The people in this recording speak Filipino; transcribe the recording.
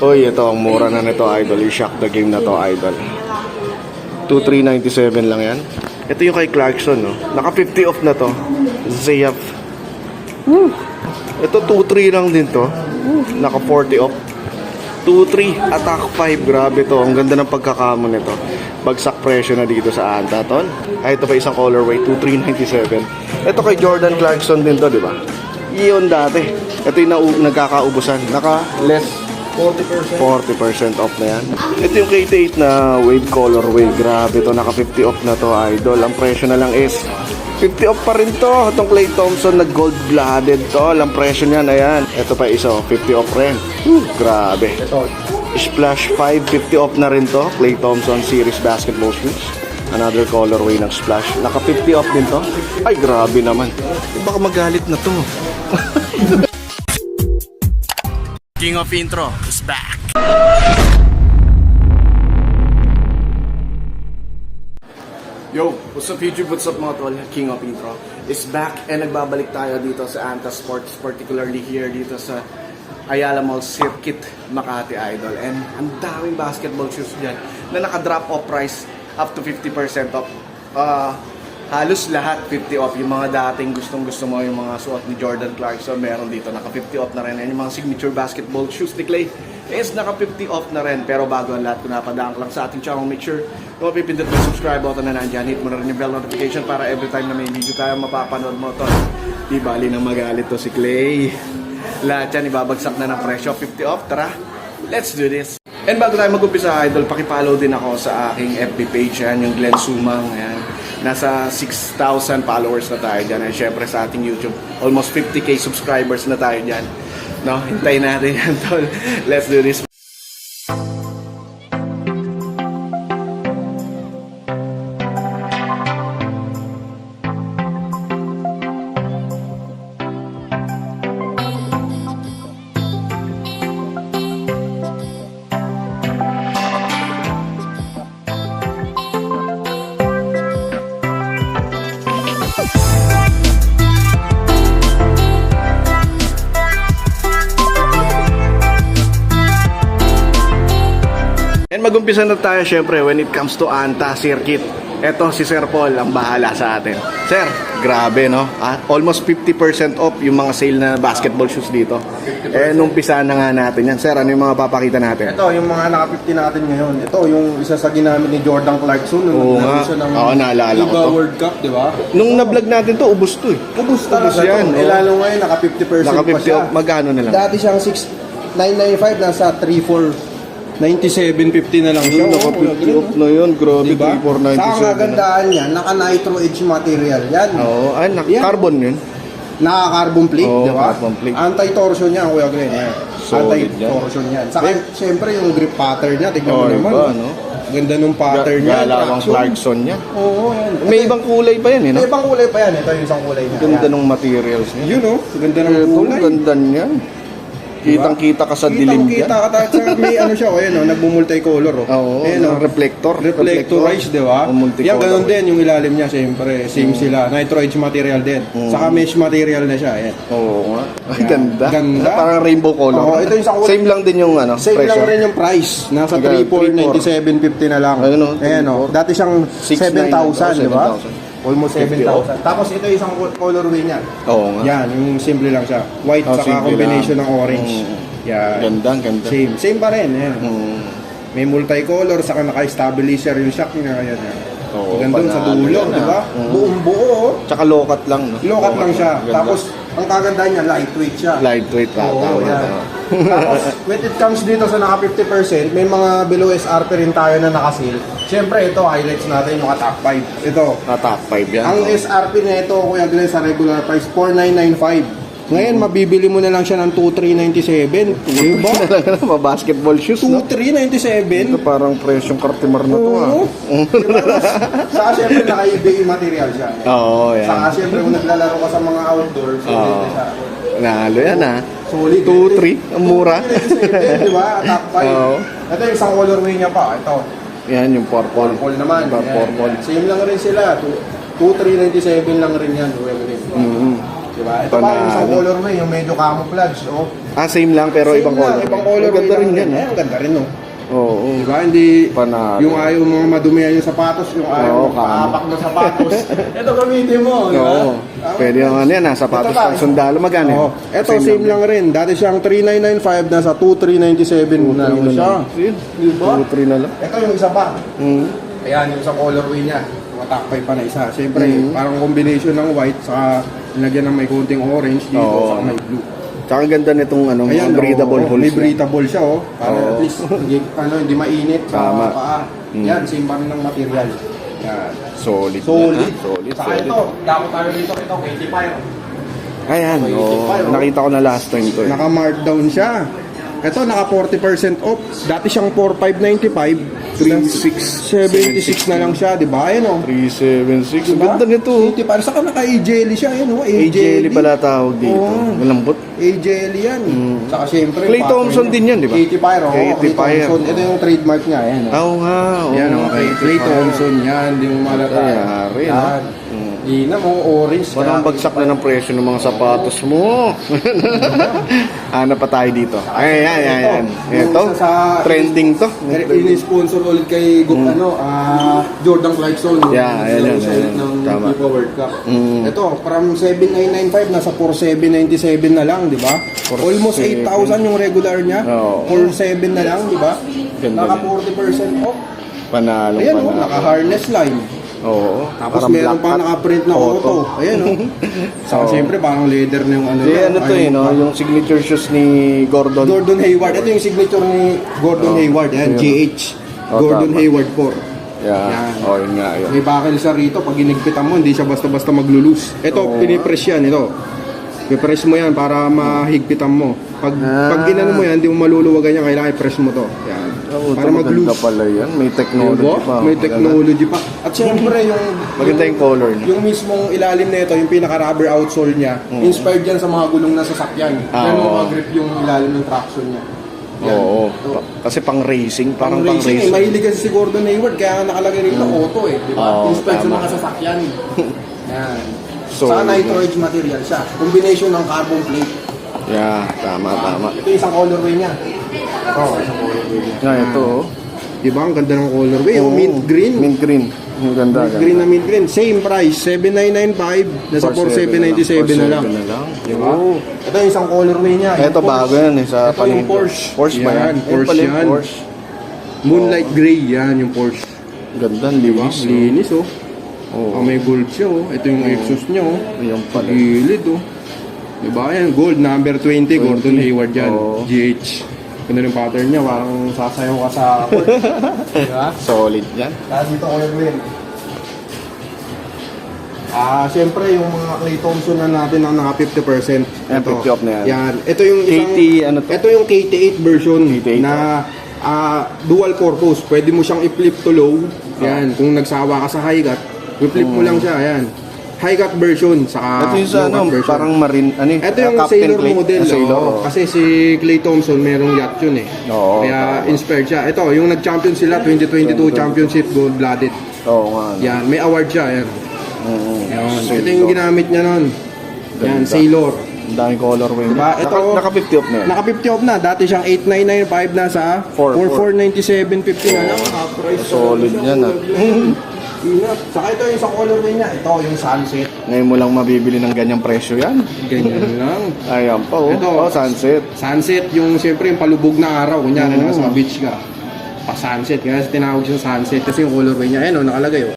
Uy, ito ang mura na nito, idol. Yung shock the game na to, idol. 2397 lang yan. Ito yung kay Clarkson, no? Naka 50 off na to. Zayap. Woo! Ito 2-3 lang din to. Naka 40 off. 2-3, attack 5. Grabe to. Ang ganda ng pagkakamo nito. Bagsak presyo na dito sa Anta, tol. Ay, ito pa isang colorway, 2397. Ito kay Jordan Clarkson din to, di ba? Iyon dati. Ito yung nagkakaubusan. Naka less 40%. 40% off na yan. Ito yung KT8 na wave colorway. Grabe to, naka 50 off na to, idol. Ang presyo na lang is 50 off pa rin to. Itong Clay Thompson na gold blooded to. Ang presyo niyan, ayan. Ito pa isa, oh, 50 off rin. Whew, grabe. Splash 5, 50 off na rin to. Clay Thompson Series Basketball Shoes. Another colorway ng Splash. Naka 50 off din to. Ay, grabe naman. Baka magalit na to. King of Intro is back. Yo, what's up YouTube? What's up mga tol? King of Intro is back and nagbabalik tayo dito sa Anta Sports, particularly here dito sa Ayala Mall Circuit, Makati Idol. And ang daming basketball shoes dyan na naka-drop off price up to 50% off. Ah, halos lahat 50 off. Yung mga dating gustong gusto mo, yung mga suot ni Jordan Clarkson, meron dito. Naka 50 off na rin. And yung mga signature basketball shoes ni Clay is naka 50 off na rin. Pero bago ang lahat, kung lang sa ating channel, make sure na mapipindot mo subscribe button na nandyan. Hit mo na rin yung bell notification para every time na may video tayo mapapanood mo to. Di bali nang magalit to si Clay. Lahat yan, ibabagsak na ng presyo. 50 off, tara. Let's do this. And bago tayo mag-umpisa, idol, pakipollow din ako sa aking FB page. Yan, yung Glenn Sumang. Yan. Nasa 6,000 followers na tayo dyan. And syempre sa ating YouTube, almost 50k subscribers na tayo dyan. No, hintayin natin yan, tol. Let's do this. Magumpisa na tayo syempre when it comes to Anta Circuit. Eto si Sir Paul ang bahala sa atin. Sir, grabe no? Ah, almost 50% off yung mga sale na basketball shoes dito. Eh, nung pisa na nga natin yan. Sir, ano yung mga papakita natin? Ito, yung mga naka-50 natin ngayon. Ito, yung isa sa ginamit ni Jordan Clarkson. Nung Oo naglaro nga. ng Oo, naalala ko FIBA to. World Cup, di ba? Nung na-vlog natin to, ubos to eh. Ubus talaga Ubus yan, to. oh. Eh, lalo ngayon, naka-50% Naka pa 50 siya. off, magkano na lang? Dati siyang 6,995, nasa 3,497.50 na lang siya. Naka Oo, 50 off na yun, grabe, Diba? 3497. Sa ang kagandaan niya, naka-nitro edge material yan. Oo, ay, nak- Yan. carbon yun. Naka-carbon plate, Oo, di ba? carbon plate. Anti-torsion yan, Kuya Glenn. Yan. Solid Anti-torsion yan. Saka, siyempre, yung grip pattern niya, tignan mo Oo, naman. iba, oh. no? Ganda nung pattern niya. Galawang traction. Clarkson niya. Oo, yan. May ibang kulay pa yan eh, no? May ibang kulay pa yan. Ito yung isang kulay niya. Ganda Yan. ng materials niya. Yun, oh. Ganda ng Ito, kulay. ganda niya. Kitang-kita ka sa dilim Kita dyan. ka tayo. Saka may ano siya, oh, yan, oh. Nagmumulticolor, oh. Oo, Ayan, oh. reflector. Reflectorized, di ba? Multicolor. Yan, ganun din yung ilalim niya, siyempre. Same sila. Nitro edge material din. Saka mesh material na siya, yan. Oo nga. Ay, Yan. ganda. Ganda. Parang rainbow color. Oo, ito yung sa kulay. Same lang din yung ano, Same presyo. lang rin yung price. Nasa Hanggang 3,497.50 na lang. Ayun, oh, Ayan, oh. 3,400. Dati siyang 7,000, di ba? 7,000. Almost 50 7,000. Tapos ito yung isang colorway niya. Oo nga. Yan, yung simple lang siya. White Oh, saka simple combination lang. ng orange. Mm. Yan. Ganda, ganda. Same. Same pa rin. Yan. Mm. May multicolor, saka naka-stabilizer yung shock niya. Yan, yan. Oo, Ganda sa panalo dulo, yan, di ba? ah. Mm. Buong buo. oh. Tsaka lokat lang, no? Lokat lang siya. Ganda. Tapos, ang kaganda niya, lightweight siya. lightweight pa. Oo, tama, yan. tama. Tapos, when it comes dito sa naka 50%, may mga below SRP rin tayo na nakasil. Siyempre, ito, highlights natin yung top 5. Ito, Ah, top 5 yan. ang Oo. SRP nito, Kuya Glenn, sa regular price, 4,995. Ngayon, mabibili mo na lang siya ng 2,397. Diba? Mga basketball shoes, no? Ito 2,397? parang presyong kartimar na to, ah. Oo. Diba? Saka siyempre, naka-EBA material siya. Oo, yan. Saka siyempre, kung naglalaro ka sa mga outdoor, so Oo. na siya. Nalo yan, ah. Solid. 2-3, ang mura. 2,397, di ba? Top 5. Oo. Ito yung isang colorway niya pa. Ito, Yan, yung purple. purple naman. Diba, Yan. purple. Same lang rin sila. 2,397 lang rin yan. Glenn. Mm. Diba? Ito pa yung isang Panalo. colorway, yung medyo camouflage. Oh. Ah, same lang pero Same ibang lang, color. Ibang color. Ganda rin yan. Eh, ang ganda rin, no? Oo. Diba? Hindi, Panalo. yung ayaw mga madumihan yung sapatos, yung ayaw Oo, mga kamo. paapak na sapatos. Ito gamitin mo, di ba? Oo. Pwede naman yan, ha? Sapatos Ito pang sundalo. Magkano yun? Oo. Ito, same, lang rin. Dati siyang 3995, nasa 2397 na lang siya. Yun. Diba? 2-3 na lang. Ito yung isa pa. Mm. Ayan, yung sa colorway niya. Matakpay pa na isa. Siyempre, Mhm. parang combination ng white sa nilagyan ng may konting orange dito Oo. sa may blue. Tsaka ganda nitong ano, mga breathable oo, holes. Niya. breathable siya, oh. Para Oo. at least, hindi, ano, hindi mainit sa Tama. paa. Mm. Yan, same pa rin ng material. Yan. Solid. Solid. ha? Solid, Saka solid. ito, dako tayo dito, ito, Fire. Ayan, oh, oh. nakita ko na last time to. Eh. Naka-markdown siya. Ito, naka 40% off. Dati siyang 4,595. 3676 76 na lang siya, di ba? Ayan, oh. 376. Ang Diba? ganda nito. oh. 80 para saka naka-A-jelly siya, yun oh, A-jelly pala tawag dito. Oo. Malambot. A-jelly yan. Saka syempre, Clay Thompson din yan, di ba? Katy Fire, oh. Katy Clay Fire. Thompson. Ito yung trademark niya, ayan. Oh. Oo nga. oo Yan, nga, oh, Clay. Thompson yan, hindi mo malata. Yan. Mm. Di na mo, orange. Parang bagsak na ng presyo ng mga sapatos mo. ano pa tayo dito? Ay, ay, ay, ay. Ito, sa- trending to. Ini-sponsor ulit kay Gu- ano, ah, Jordan Clarkson. Yeah, ayan, ayan, ng Tama. FIFA World Cup. Mm. Ito, from 7,995 nasa 4,797 na lang, di ba? Almost 8,000 yung regular niya. Oo. 4,700 na lang, di ba? Naka din. 40% off. Panalo, Ayan, oh, panalo. naka-harness line. Oo. Tapos Parang meron pa naka-print na auto. Ayan, oh. Saka Oo. siyempre, parang leather na yung ano. Niya. ano to eh, no? Yung signature shoes ni Gordon. Gordon Hayward. Ito yung signature ni Gordon Oh. Hayward. Ayan. GH. Oh, Gordon tama. Hayward 4. Yeah. Yan. Oh, yun nga, yun. May bakal siya rito. Pag ginigpitan mo, hindi siya basta-basta maglulus. Ito, Oo. pinipress yan. Ito. Pipress mo yan para mahigpitan mo. Pag, Ah. pag ginano mo yan, hindi mo maluluwagan yan. Kailangan i-press mo to. Yan. Oh, para mag-loose. pala yan. May technology Diba? pa. May technology pa. At syempre, yung... Maganda yung color niya. Yung mismong ilalim na ito, yung pinaka-rubber outsole niya, inspired yan sa mga gulong na sasakyan. Mm. Ah, Ganun oo. mga-grip yung ilalim ng traction niya. Yan. Oo. Pa- Kasi pang racing, Pang parang pang racing, eh. racing. Mahilig kasi si Gordon Hayward, kaya nakalagay rito auto eh. Di ba? Oo, Inspired sa tama. mga sasakyan. Yan. So, Saka nitro edge material siya. Combination ng carbon plate. Yeah, tama, tama. Ito yung isang colorway niya. Niya. Nga, ito. oh. Di ba? Ang ganda ng colorway. Yung Oo. mint green. Mint green. Ang ganda, Mint green na mint green. Same price. 7995. Nasa 4797 na lang. 47 na lang. Di ba? Oo. Ito yung isang colorway niya. Yung Ito Porsche. bago yan eh, sa Ito yung. Porsche. Porsche ba yan? Yan, Yan Porsche pala yung yan. Porsche. Moonlight gray. Yan yung Porsche. Ganda, ang linis. oh. Linis oh. Oo. Oh, may gold siya oh. Ito yung exhaust niya oh. Ayan pala. Gilid oh. Diba? Ayan, gold. Number 20. Gordon Hayward yan. Oo. GH. Ganda yung pattern niya. Parang sasayaw ka sa court. diba? Solid yan. Kaya dito ko yung Ah, siyempre yung mga Clay Thompson na natin na naka 50%. Ayan, 50 off na yan. Yan. Ito yung isang, KT, ano to? Ito yung KT8 version KT8, na ah, dual purpose. Pwede mo siyang i-flip to low. Yan. Kung nagsawa ka sa high cut, i-flip mo lang siya. Yan. High cut version saka Ito yung sa ano, version. parang marine, ano Ito yung Captain Sailor Clay. model. Ah, Sailor. oo. Kasi si Clay Thompson merong yacht yun eh. Oo, Kaya inspired siya. Ito, yung nag-champion sila 2022 championship gold-blooded. Oo nga. ano. Yan, may award siya. Yan. Oo. Yan. Sailor. Ito yung ginamit niya nun. Yan, Ganda. Sailor. Ang daming colorway. Diba? Naka, Ito- naka 50 off na yan. Naka 50 off na. Dati siyang 8995 na sa Four, 4497.50 na lang. Half price. Solid yan, ah. Ingat. Saka ito yung sa colorway niya. Ito yung sunset. Ngayon mo lang mabibili ng ganyang presyo yan. Ganyan lang. Ayan pa oh. Ito. oh, sunset. Sunset, yung siyempre yung palubog na araw. Kunyari, Oo. nasa beach ka. Pa sunset. Kaya tinawag siya sunset kasi yung colorway niya. Ayan o, nakalagay o.